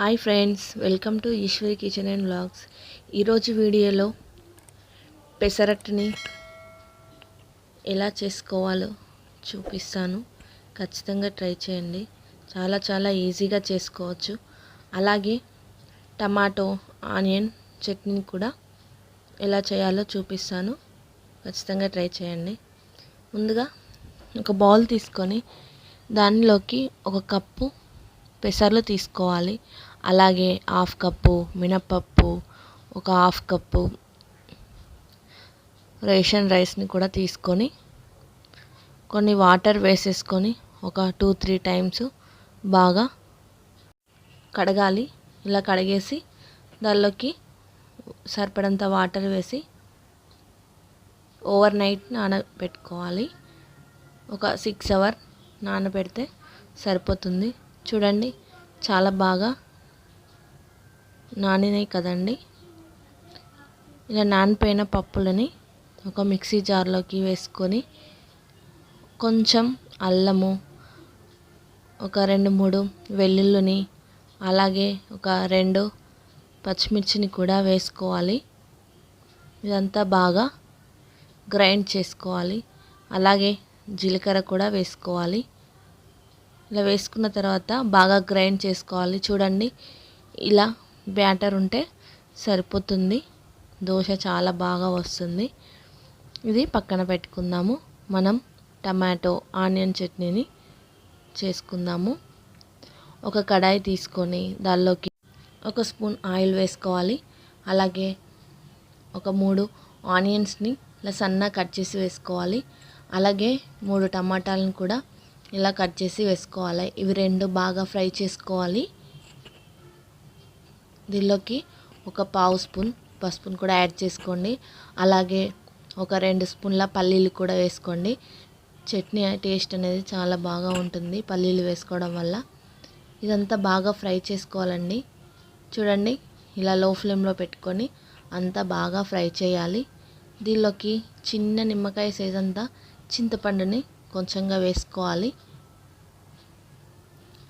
Hi friends welcome to Eshwari kitchen and blogs ఈరోజు వీడియోలో పెసరట్టుని ఎలా చేసుకోవాలో చూపిస్తాను. ఖచ్చితంగా ట్రై చేయండి. చాలా చాలా ఈజీగా చేసుకోవచ్చు. అలాగే టమాటో ఆనియన్ చట్నీ కూడా ఎలా చేయాలో చూపిస్తాను. ఖచ్చితంగా ట్రై చేయండి. ముందుగా ఒక బౌల్ తీసుకొని దానిలోకి ఒక కప్పు పెసర్లు తీసుకోవాలి. అలాగే హాఫ్ కప్పు మినపప్పు ఒక హాఫ్ కప్పు రేషన్ రైస్ని కూడా తీసుకొని కొన్ని వాటర్ వేసేసుకొని ఒక టూ త్రీ టైమ్స్ బాగా కడగాలి. ఇలా కడిగేసి దానిలోకి సరిపడంత వాటర్ వేసి ఓవర్ నైట్ నానబెట్టుకోవాలి. ఒక సిక్స్ అవర్ నానబెడితే సరిపోతుంది. చూడండి చాలా బాగా నానినాయి కదండి. ఇలా నానిపోయిన పప్పులని ఒక మిక్సీ జార్లోకి వేసుకొని కొంచెం అల్లము ఒక రెండు మూడు వెల్లుల్లిని అలాగే ఒక రెండు పచ్చిమిర్చిని కూడా వేసుకోవాలి. ఇదంతా బాగా గ్రైండ్ చేసుకోవాలి. అలాగే జీలకర్ర కూడా వేసుకోవాలి. ఇలా వేసుకున్న తర్వాత బాగా గ్రైండ్ చేసుకోవాలి. చూడండి ఇలా బ్యాటర్ ఉంటే సరిపోతుంది. దోశ చాలా బాగా వస్తుంది. ఇది పక్కన పెట్టుకుందాము. మనం టమాటో ఆనియన్ చట్నీని చేసుకుందాము. ఒక కడాయి తీసుకొని దానిలోకి ఒక స్పూన్ ఆయిల్ వేసుకోవాలి. అలాగే ఒక మూడు ఆనియన్స్ని ఇలా సన్నగా కట్ చేసి వేసుకోవాలి. అలాగే మూడు టమాటాలను కూడా ఇలా కట్ చేసి వేసుకోవాలి. ఇవి రెండు బాగా ఫ్రై చేసుకోవాలి. దీనిలోకి ఒక పావు స్పూన్ పసుపును కూడా యాడ్ చేసుకోండి. అలాగే ఒక రెండు స్పూన్ల పల్లీలు కూడా వేసుకోండి. చట్నీ టేస్ట్ అనేది చాలా బాగా ఉంటుంది పల్లీలు వేసుకోవడం వల్ల. ఇదంతా బాగా ఫ్రై చేసుకోవాలండి. చూడండి ఇలా లో ఫ్లేమ్లో పెట్టుకొని అంతా బాగా ఫ్రై చేయాలి. దీనిలోకి చిన్న నిమ్మకాయ సైజ్ అంతా చింతపండుని కొంచెంగా వేసుకోవాలి.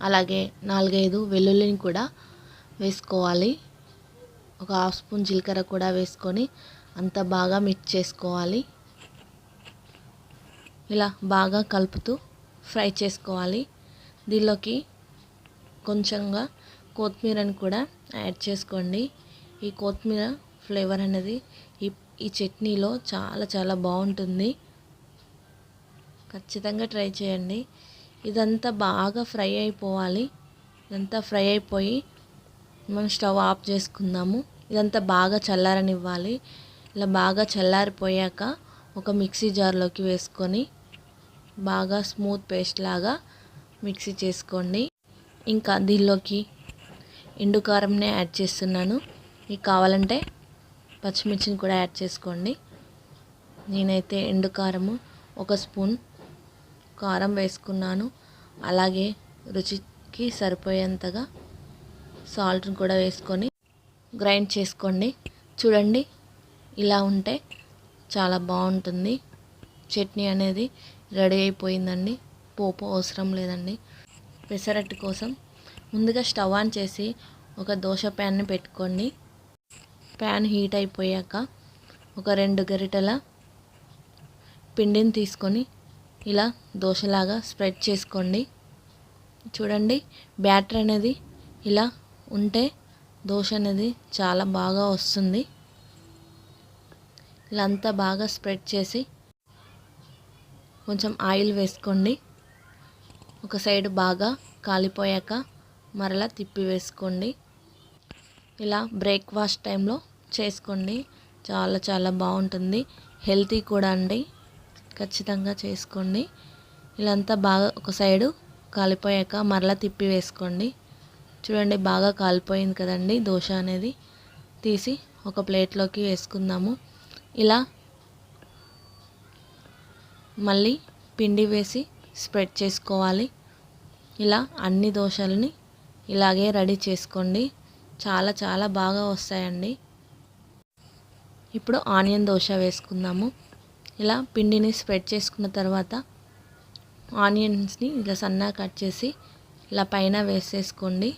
అలాగే నాలుగైదు వెల్లుల్లిని కూడా వేసుకోవాలి. ఒక హాఫ్ స్పూన్ జీలకర్ర కూడా వేసుకొని అంత బాగా మిక్స్ చేసుకోవాలి. ఇలా బాగా కలుపుతూ ఫ్రై చేసుకోవాలి. దీనిలోకి కొంచెంగా కొత్తిమీరని కూడా యాడ్ చేసుకోండి. ఈ కొత్తిమీర ఫ్లేవర్ అనేది ఈ ఈ చట్నీలో చాలా చాలా బాగుంటుంది. ఖచ్చితంగా ట్రై చేయండి. ఇదంతా బాగా ఫ్రై అయిపోవాలి. ఇదంతా ఫ్రై అయిపోయి మనం స్టవ్ ఆఫ్ చేసుకుందాము. ఇదంతా బాగా చల్లారనివ్వాలి. ఇలా బాగా చల్లారిపోయాక ఒక మిక్సీ జార్లోకి వేసుకొని బాగా స్మూత్ పేస్ట్ లాగా మిక్సీ చేసుకోండి. ఇంకా దీనిలోకి ఎండు కారంనే యాడ్ చేస్తున్నాను. మీకు కావాలంటే పచ్చిమిర్చిని కూడా యాడ్ చేసుకోండి. నేనైతే ఎండు కారము ఒక స్పూన్ కారం వేసుకున్నాను. అలాగే రుచికి సరిపోయేంతగా సాల్ట్ని కూడా వేసుకొని గ్రైండ్ చేసుకోండి. చూడండి ఇలా ఉంటే చాలా బాగుంటుంది. చట్నీ అనేది రెడీ అయిపోయిందండి. పోపు అవసరం లేదండి. పెసరట్టు కోసం ముందుగా స్టవ్ ఆన్ చేసి ఒక దోశ ప్యాన్ని పెట్టుకోండి. ప్యాన్ హీట్ అయిపోయాక ఒక రెండు గరిటెల పిండిని తీసుకొని ఇలా దోశలాగా స్ప్రెడ్ చేసుకోండి. చూడండి బ్యాటర్ అనేది ఇలా ఉంటే దోశ అనేది చాలా బాగా వస్తుంది. ఇలా అంతా బాగా స్ప్రెడ్ చేసి కొంచెం ఆయిల్ వేసుకోండి. ఒక సైడ్ బాగా కాలిపోయాక మరలా తిప్పి వేసుకోండి. ఇలా బ్రేక్ఫాస్ట్ టైంలో చేసుకోండి. చాలా చాలా బాగుంటుంది. హెల్తీ కూడా అండి. ఖచ్చితంగా చేసుకోండి. ఇలా అంతా బాగా ఒక సైడు కాలిపోయాక మరలా తిప్పి వేసుకోండి. చూడండి బాగా కాలిపోయింది కదండి దోశ అనేది. తీసి ఒక ప్లేట్లోకి వేసుకుందాము. ఇలా మళ్ళీ పిండి వేసి స్ప్రెడ్ చేసుకోవాలి. ఇలా అన్ని దోశలని ఇలాగే రెడీ చేసుకోండి. చాలా చాలా బాగా వస్తాయండి. ఇప్పుడు ఆనియన్ దోశ వేసుకుందాము. ఇలా పిండిని స్ప్రెడ్ చేసుకున్న తర్వాత ఆనియన్స్ని ఇలా సన్నగా కట్ చేసి ఇలా పైన వేసేసుకోండి.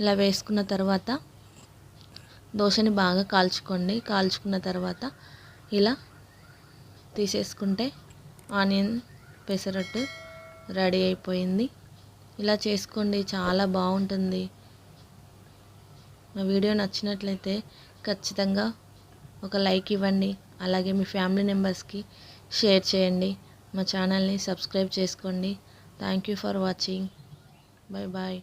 ఇలా వేసుకున్న తర్వాత దోశని బాగా కాల్చుకోండి. కాల్చుకున్న తర్వాత ఇలా తీసేసుకుంటే ఆనియన్ పెసరట్టు రెడీ అయిపోయింది. ఇలా చేసుకోండి చాలా బాగుంటుంది. నా వీడియో నచ్చినట్లయితే ఖచ్చితంగా ఒక లైక్ ఇవ్వండి. అలాగే మీ ఫ్యామిలీ మెంబర్స్కి షేర్ చేయండి. మా ఛానల్ని సబ్స్క్రైబ్ చేసుకోండి. Thank you for watching. Bye bye.